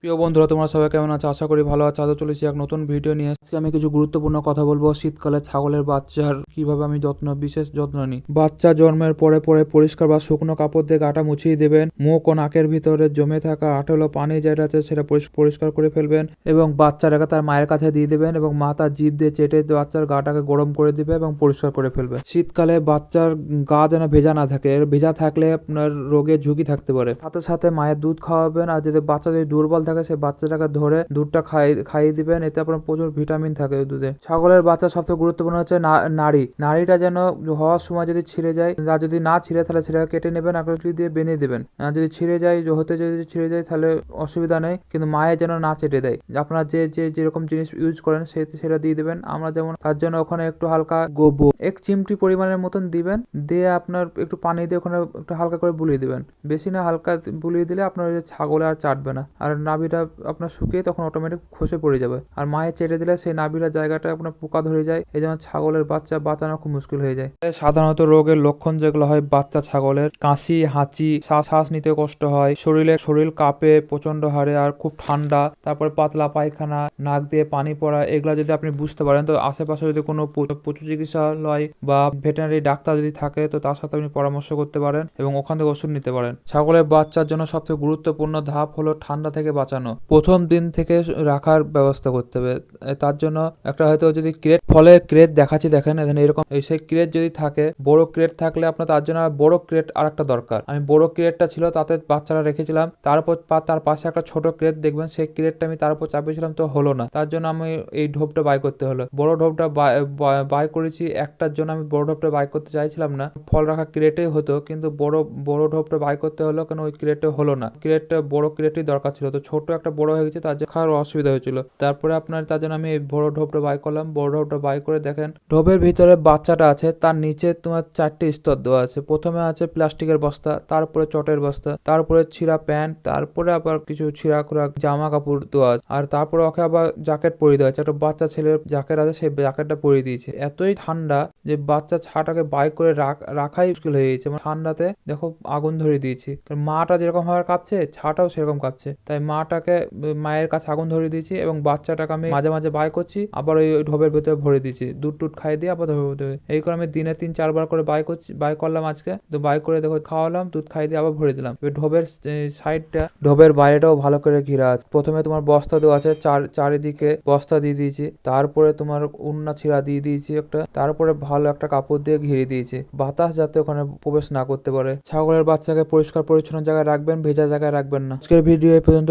প্রিয় বন্ধুরা, তোমরা সবাই কেমন আছো? আশা করি ভালো আছো। আজও চলেছি এক নতুন ভিডিও নিয়ে। আজকে আমি কিছু গুরুত্বপূর্ণ কথা বলব। শীতকালে ছাগলের বাচ্চার কীভাবে আমি যত্ন, বিশেষ যত্ন নিই? বাচ্চা জন্মের পরে পরে পরিষ্কার বা শুকনো কাপড় দিয়ে গাটা মুছিয়ে দেবেন। মুখ ও নাকের ভিতরে জমে থাকা আঠেলো পানি যেটা আছে সেটা পরিষ- পরিষ্কার করে ফেলবেন এবং বাচ্চাটাকে তার মায়ের কাছে দিয়ে দেবেন এবং মা তার জিভ দিয়ে চেটে বাচ্চার গাটাকে গরম করে দিবে এবং পরিষ্কার করে ফেলবে। শীতকালে বাচ্চার গা যেন ভেজা না থাকে। ভেজা থাকলে আপনার রোগের ঝুঁকি থাকতে পারে। সাথে সাথে মায়ের দুধ খাওয়াবেন আর যদি বাচ্চা যদি দুর্বল থাকে, সেই বাচ্চাটাকে ধরে দুধটা খাই, খাইয়ে দিবেন। এতে আপনার প্রচুর ভিটামিন থাকে দুধে। ছাগলের বাচ্চা সবথেকে গুরুত্বপূর্ণ হচ্ছে না- নাড়ি। নাড়িটা যেন হওয়ার সময় যদি ছিঁড়ে যায়, আর যদি না ছিঁড়ে, তাহলে সেটাকে কেটে নেবেন আকৃতি দিয়ে বেঁধে দেবেন। যদি ছিঁড়ে যায় হতে যদি ছিঁড়ে যায়, তাহলে অসুবিধা নেই, কিন্তু মায়ের যেন না চেটে দেয়। আপনার যে যে, যেরকম জিনিস ইউজ করেন, সে, সেটা দিয়ে দেবেন। আমরা যেমন, তার জন্য ওখানে একটু হালকা গোবর, এক চিমটি পরিমাণের মতন দিবেন। দিয়ে আপনার একটু পানি দিয়ে ওখানে একটু হালকা করে বুলিয়ে দিবেন। বেশি না, হালকা বুলিয়ে দিলে আপনার ওই ছাগলে আর চাটবে না। আর নাভিটা আপনার শুকিয়ে তখন অটোমেটিক খসে পড়ে যাবে। আর মায়ে চেটে দিলে সেই নাভিটা জায়গাটা আপনার পোকা ধরে যায়, এই জন্য ছাগলের বাচ্চা বাঁচানো খুব মুশকিল হয়ে যায়। সাধারণত রোগের লক্ষণ যেগুলো হয় বাচ্চা ছাগলের, কাশি, হাঁচি, শ্বাস শ্বাস নিতে কষ্ট হয়, শরীরে, শরীর কাঁপে প্রচণ্ড হারে আর খুব ঠান্ডা, তারপরে পাতলা পায়খানা, নাক দিয়ে পানি পড়া, এগুলা যদি আপনি বুঝতে পারেন, তো আশেপাশে যদি কোনো পশু চিকিৎসালয় বা ভেটেনারি ডাক্তার যদি থাকে, তো তার সাথে আপনি পরামর্শ করতে পারেন এবং ওখান থেকে ওষুধ নিতে পারেন। ছাগলের বাচ্চার জন্য সবথেকে গুরুত্বপূর্ণ ধাপ হলো ঠান্ডা থেকে বাঁচানো। প্রথম দিন থেকে রাখার ব্যবস্থা করতে হবে। তার জন্য একটা হয়তো যদি ক্রেট ফলে ক্রেট দেখাচ্ছি, দেখেন, এখানে এরকম সেই ক্রেট যদি থাকে, বড় ক্রেট থাকলে আপনার তার জন্য বড় ক্রেট আর একটা দরকার। আমি বড় ক্রেটটা ছিল, তাতে বাচ্চারা রেখেছিলাম। তারপর তার পাশে একটা ছোট ক্রেট দেখবেন, সেই ক্রেটটা আমি তার উপর চাপিয়েছিলাম, তো হলো না। তার জন্য আমি এই ঢোপটা বাই করতে হলো। বড় ঢোপটা বাই- করেছি, একটার জন্য আমি বড় ঢোপটা বাই করতে চাইছিলাম না। ফল রাখা ক্রেটেই হতো, কিন্তু বড় বড় ঢোপটা বাই করতে হলো, কেন ওই ক্রেটে হলো না। ক্রেটটা বড় ক্রেটই দরকার ছিল, তো ছোট একটা বড় হয়ে গেছে, তার জন্য খাওয়ার অসুবিধা হয়েছিল। তারপরে আপনার তার জন্য আমি এই বড় ঢোপটা বাই করলাম। বড় ঢোপটা বাই করে দেখেন, ঢোপের ভিতরে বাচ্চাটা আছে, তার নিচে তোমার চারটে স্তর দেওয়া আছে। প্রথমে আছে প্লাস্টিকের বস্তা, তারপরে চটের বস্তা, তারপরে ছিঁড়া প্যান্ট, তারপরে আবার কিছু ছিঁড়া খোড়া জামা কাপড় দেওয়া আছে। আর তারপরে ওকে আবার জ্যাকেট পরিয়ে দেওয়া আছে। একটা বাচ্চা ছেলের জ্যাকেট আছে, সেই জ্যাকেটটা পরিয়ে দিয়েছে। এতই ঠান্ডা যে বাচ্চা ছাটাকে বাইক করে রাখ- রাখাই মুশকিল হয়ে গেছে। মানে ঠান্ডাতে দেখো আগুন ধরে দিয়েছি। মাটা যেরকম ভাবে কাঁপছে, ছাটাও সেরকম কাঁপছে। তাই মাটাকে মায়ের কাছে আগুন ধরে দিয়েছি এবং বাচ্চাটাকে আমি মাঝে মাঝে বাই করছি, আবার ওই ওই ঢোবের ভেতরে ভরে দিয়েছি। দুধ টুট খাই দিয়ে আবার ঢোবের ভেতরে। এই করে আমি দিনে তিন, চারবার করে বাই করছি, বাই করলাম আজকে। তো বাই করে দেখো, খাওয়ালাম, দুধ খাই দিয়ে আবার ভরে দিলাম। এবার ঢোবের সাইডটা, ঢোবের বাইরেটাও ভালো করে ঘিরা আছে। প্রথমে তোমার বস্তা দেওয়া আছে, চার, চারিদিকে বস্তা দিয়ে দিয়েছি। তারপরে তোমার উন্না ছিঁড়া দিয়ে দিয়েছি একটা। তারপরে ভালো একটা কাপড় দিয়ে ঘিরে দিয়েছি। বাতাস যাতে ওখানে প্রবেশ না করতে পারে। ছাগলের বাচ্চাকে পরিষ্কার পরিচ্ছন্ন জায়গায় রাখবেন, ভেজা জায়গায় রাখবেন না। আজকের ভিডিও এই পর্যন্ত